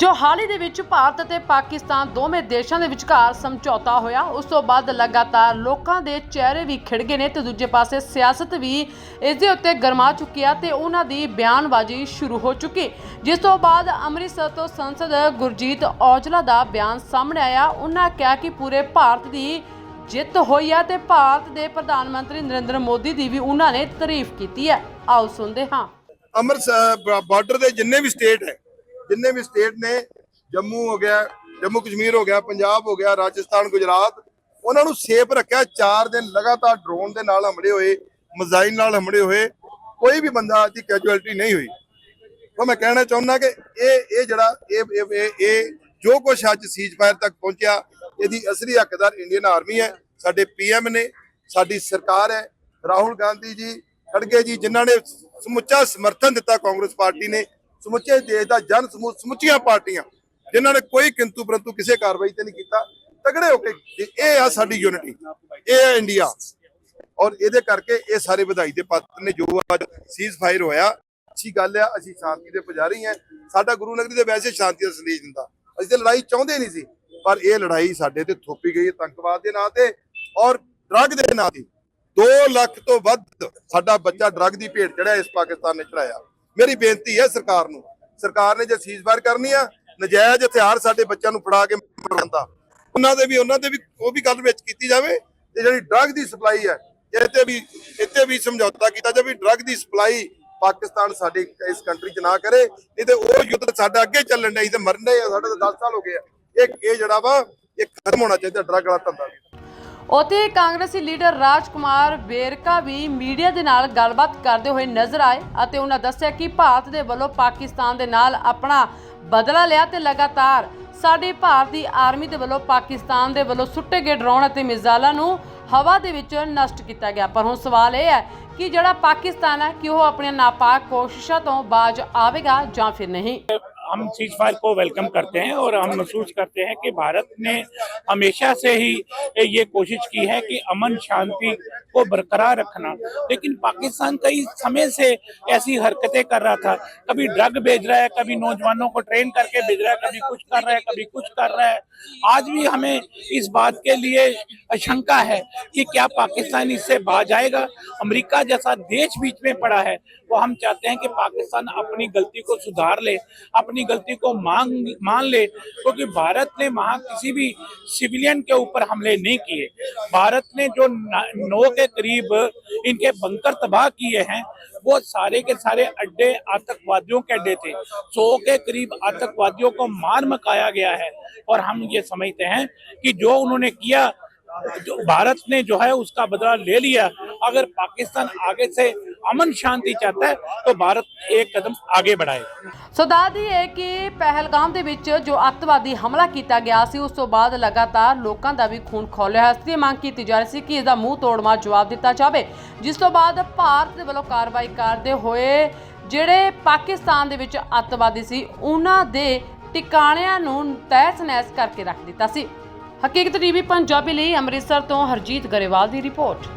ਜੋ ਹਾਲ ਹੀ ਦੇ ਵਿੱਚ ਭਾਰਤ ਅਤੇ ਪਾਕਿਸਤਾਨ ਦੋਵੇਂ ਦੇਸ਼ਾਂ ਦੇ ਵਿਚਕਾਰ ਸਮਝੌਤਾ ਹੋਇਆ, ਉਸ ਤੋਂ ਬਾਅਦ ਲਗਾਤਾਰ ਲੋਕਾਂ ਦੇ ਚਿਹਰੇ ਵੀ ਖਿੜ ਗਏ ਨੇ ਤੇ ਦੂਜੇ ਪਾਸੇ ਸਿਆਸਤ ਵੀ ਇਸ ਦੇ ਉੱਤੇ ਗਰਮਾ ਚੁੱਕੀ ਆ ਤੇ ਉਹਨਾਂ ਦੀ ਬਿਆਨਬਾਜ਼ੀ ਸ਼ੁਰੂ ਹੋ ਚੁੱਕੀ। ਜਿਸ ਤੋਂ ਬਾਅਦ ਅੰਮ੍ਰਿਤਸਰ ਤੋਂ ਸੰਸਦ ਗੁਰਜੀਤ ਔਜਲਾ ਦਾ ਬਿਆਨ ਸਾਹਮਣੇ ਆਇਆ। ਉਹਨਾਂ ਕਿਹਾ ਕਿ ਪੂਰੇ ਭਾਰਤ ਦੀ ਜਿੱਤ ਹੋਈ ਹੈ ਤੇ ਭਾਰਤ ਦੇ ਪ੍ਰਧਾਨ ਮੰਤਰੀ ਨਰਿੰਦਰ ਮੋਦੀ ਦੀ ਵੀ ਉਹਨਾਂ ਨੇ ਤਾਰੀਫ ਕੀਤੀ ਹੈ। ਆਓ ਸੁਣਦੇ ਹਾਂ। ਅੰਮ੍ਰਿਤਸਰ ਬਾਰਡਰ ਦੇ ਜਿੰਨੇ ਵੀ ਸਟੇਟ ਹੈ ਜਿੰਨੇ ਵੀ ਸਟੇਟ ਨੇ, ਜੰਮੂ ਹੋ ਗਿਆ, ਜੰਮੂ ਕਸ਼ਮੀਰ ਹੋ ਗਿਆ, ਪੰਜਾਬ ਹੋ ਗਿਆ, ਰਾਜਸਥਾਨ, ਗੁਜਰਾਤ, ਉਹਨਾਂ ਨੂੰ ਸੇਫ ਰੱਖਿਆ। 4 ਦਿਨ ਲਗਾਤਾਰ ਡਰੋਨ ਦੇ ਨਾਲ ਹਮਲੇ ਹੋਏ ਮਜ਼ਾਈਲ ਨਾਲ ਹਮਲੇ ਹੋਏ, ਕੋਈ ਵੀ ਬੰਦਾ ਦੀ ਕੈਜੁਅਲਟੀ ਨਹੀਂ ਹੋਈ। ਤਾਂ ਮੈਂ ਕਹਿਣਾ ਚਾਹੁੰਦਾ ਕਿ ਇਹ ਇਹ ਜਿਹੜਾ, ਇਹ, ਇਹ- ਜੋ ਕੁਝ ਅੱਜ ਸੀਜ਼ ਫਾਇਰ ਤੱਕ ਪਹੁੰਚਿਆ, ਇਹਦੀ ਅਸਲੀ ਹੱਕਦਾਰ ਇੰਡੀਅਨ ਆਰਮੀ ਹੈ, ਸਾਡੇ ਪੀਐਮ ਨੇ, ਸਾਡੀ ਸਰਕਾਰ ਹੈ, ਰਾਹੁਲ ਗਾਂਧੀ ਜੀ, ਖੜਗੇ ਜੀ, ਜਿਨ੍ਹਾਂ ਨੇ ਸਮੁੱਚਾ ਸਮਰਥਨ ਦਿੱਤਾ ਕਾਂਗਰਸ ਪਾਰਟੀ ਨੇ ਸਮੁੱਚੇ ਦੇਸ਼ ਦਾ ਜਨ ਸਮੂਹ ਸਮੁੱਚੀਆਂ ਪਾਰਟੀਆਂ, ਜਿਨ੍ਹਾਂ ਨੇ ਕੋਈ ਕਿੰਤੂ ਪਰੰਤੂ ਕਿਸੇ ਕਾਰਵਾਈ ਤੇ ਨਹੀਂ ਕੀਤਾ, ਤਗੜੇ ਹੋ ਕੇ ਇਹ ਆ ਸਾਡੀ ਯੂਨਿਟੀ ਇਹ ਆ ਇੰਡੀਆ। ਔਰ ਇਹਦੇ ਕਰਕੇ ਇਹ ਸਾਰੇ ਵਧਾਈ ਦੇ ਪਾਤਰ ਨੇ, ਜੋ ਅੱਜ ਸੀਜ਼ ਫਾਇਰ ਹੋਇਆ, ਅੱਛੀ ਗੱਲ ਆ, ਅਸੀਂ ਸ਼ਾਂਤੀ ਦੇ ਪੁਜਾਰੀ ਹਾਂ। ਸਾਡਾ ਗੁਰੂ ਨਗਰੀ ਦੇ ਵੈਸੇ ਸ਼ਾਂਤੀ ਦਾ ਸੰਦੇਸ਼ ਦਿੰਦਾ। ਅਸੀਂ ਤੇ ਲੜਾਈ ਚਾਹੁੰਦੇ ਨਹੀਂ ਸੀ, ਪਰ ਇਹ ਲੜਾਈ ਸਾਡੇ ਤੇ ਥੋਪੀ ਗਈ ਹੈ ਤੰਕਵਾਦ ਦੇ ਨਾਂ ਤੇ, ਔਰ ਡਰੱਗ ਦੇ ਨਾਂ ਤੇ। 2 ਲੱਖ ਤੋਂ ਵੱਧ ਸਾਡਾ ਬੱਚਾ ਡਰੱਗ ਦੀ ਭੇਟ ਚੜਿਆ ਇਸ ਪਾਕਿਸਤਾਨ ਨੇ ਚੜਾਇਆ ਮੇਰੀ ਬੇਨਤੀ ਹੈ ਸਰਕਾਰ ਨੂੰ। ਸਰਕਾਰ ਨੇ ਜੇ ਸੀਜ਼ਫਾਇਰ ਕਰਨੀ ਆ, ਨਜਾਇਜ਼ ਹਥਿਆਰ ਸਾਡੇ ਬੱਚਿਆਂ ਨੂੰ ਫੜਾ ਕੇ ਮਰਵਾਉਂਦਾ ਉਹਨਾਂ ਦੇ ਵੀ, ਉਹਨਾਂ ਦੇ ਵੀ ਉਹ ਵੀ ਗੱਲ ਵਿੱਚ ਕੀਤੀ ਜਾਵੇ, ਤੇ ਜਿਹੜੀ ਡਰੱਗ ਦੀ ਸਪਲਾਈ ਹੈ ਇੱਥੇ ਵੀ ਇੱਥੇ ਵੀ ਸਮਝੌਤਾ ਕੀਤਾ ਜਾਵੇ ਡਰੱਗ ਦੀ ਸਪਲਾਈ ਪਾਕਿਸਤਾਨ ਸਾਡੇ, ਇਸ ਕੰਟਰੀ 'ਚ ਨਾ ਕਰੇ। ਨਹੀਂ ਤੇ ਉਹ ਯੁੱਧ ਸਾਡਾ ਅੱਗੇ ਚੱਲਣ ਡਿਆ ਸੀ ਤੇ ਮਰਨ ਆ, ਸਾਡੇ ਤਾਂ 10 ਸਾਲ ਹੋ ਗਏ ਆ। ਇਹ ਇਹ ਜਿਹੜਾ ਵਾ, ਇਹ ਖਤਮ ਹੋਣਾ ਚਾਹੀਦਾ ਡਰੱਗ ਵਾਲਾ ਧੰਦਾ ਉਥੇ ਕਾਂਗਰਸੀ ਲੀਡਰ ਰਾਜਕੁਮਾਰ ਵੇਰਕਾ ਵੀ ਮੀਡੀਆ ਦੇ ਨਾਲ ਗੱਲਬਾਤ ਕਰਦੇ ਹੋਏ ਨਜ਼ਰ ਆਏ ਅਤੇ ਉਹਨਾਂ ਦੱਸਿਆ ਕਿ ਭਾਰਤ ਦੇ ਵੱਲੋਂ ਪਾਕਿਸਤਾਨ ਦੇ ਨਾਲ ਆਪਣਾ ਬਦਲਾ ਲਿਆ ਤੇ ਲਗਾਤਾਰ ਸਾਡੀ ਭਾਰਤ ਦੀ ਆਰਮੀ ਦੇ ਵੱਲੋਂ ਪਾਕਿਸਤਾਨ ਦੇ ਵੱਲੋਂ ਸੁੱਟੇ ਗਏ ਡਰੋਨ ਅਤੇ ਮਿਜ਼ਾਈਲਾਂ ਨੂੰ ਹਵਾ ਦੇ ਵਿੱਚ ਨਸ਼ਟ ਕੀਤਾ ਗਿਆ। ਪਰ ਹੁਣ ਸਵਾਲ ਇਹ ਹੈ ਕਿ ਜਿਹੜਾ ਪਾਕਿਸਤਾਨ ਹੈ, ਕਿ ਉਹ ਆਪਣੀਆਂ ਨਾਪਾਕ ਕੋਸ਼ਿਸ਼ਾਂ ਤੋਂ ਬਾਜ ਆਵੇਗਾ ਜਾਂ ਫਿਰ ਨਹੀਂ? हम सीज फायर को वेलकम करते हैं और हम महसूस करते हैं कि भारत ने हमेशा से ही ये कोशिश की है कि अमन शांति को बरकरार रखना। लेकिन पाकिस्तान कई समय से ऐसी हरकतें कर रहा था। कभी ड्रग भेज रहा है, कभी नौजवानों को ट्रेन करके भेज रहा है, कभी कुछ कर रहा है, कभी कुछ कर रहा है। आज भी हमें इस बात के लिए आशंका है कि क्या पाकिस्तान इससे बाज आएगा अमेरिका जैसा देश बीच में पड़ा है, वो हम चाहते हैं कि पाकिस्तान अपनी गलती को सुधार ले, अपनी गलती को मांग, मान ले, क्योंकि तो भारत ने वहाँ किसी भी सिविलियन के ऊपर हमले नहीं किए। भारत ने जो नौ के करीब इनके बंकर तबाह किए हैं, वो सारे के सारे अड्डे आतंकवादियों के अड्डे थे। सौ के करीब आतंकवादियों को मार मकाया गया है। और हम ये समझते हैं कि जो उन्होंने किया, जो भारत ने जो है उसका बदला ले लिया। अगर पाकिस्तान आगे से अमन शांति चाहता है तो भारत एक कदम आगे बढ़ाएगा ਸੋ ਦੱਸਦੀ ਹੈ ਕਿ ਪਹਿਲਗਾਮ ਦੇ ਵਿੱਚ ਜੋ ਅੱਤਵਾਦੀ ਹਮਲਾ ਕੀਤਾ ਗਿਆ ਸੀ ਉਸ ਤੋਂ ਬਾਅਦ ਲਗਾਤਾਰ ਲੋਕਾਂ ਦਾ ਵੀ ਖੂਨ ਖੋਲਿਆ ਹੈ ਇਸ ਦੀ ਮੰਗ ਕੀਤੀ ਜਾ ਰਹੀ ਸੀ ਕਿ ਇਸ ਦਾ ਮੂੰਹ ਤੋੜਮਾ ਜਵਾਬ ਦਿੱਤਾ ਜਾਵੇ ਜਿਸ ਤੋਂ ਬਾਅਦ ਭਾਰਤ ਦੇ ਵੱਲੋਂ ਕਾਰਵਾਈ ਕਰਦੇ ਹੋਏ ਜਿਹੜੇ ਪਾਕਿਸਤਾਨ ਦੇ ਵਿੱਚ ਅੱਤਵਾਦੀ ਸੀ ਉਹਨਾਂ ਦੇ ਟਿਕਾਣਿਆਂ ਨੂੰ ਤਹਿਸ ਨਹਿਸ ਕਰਕੇ ਰੱਖ ਦਿੱਤਾ ਸੀ ਹਕੀਕਤ ਟੀਵੀ ਪੰਜਾਬੀ ਲਈ ਅੰਮ੍ਰਿਤਸਰ ਤੋਂ ਹਰਜੀਤ ਗਰੇਵਾਲ ਦੀ ਰਿਪੋਰਟ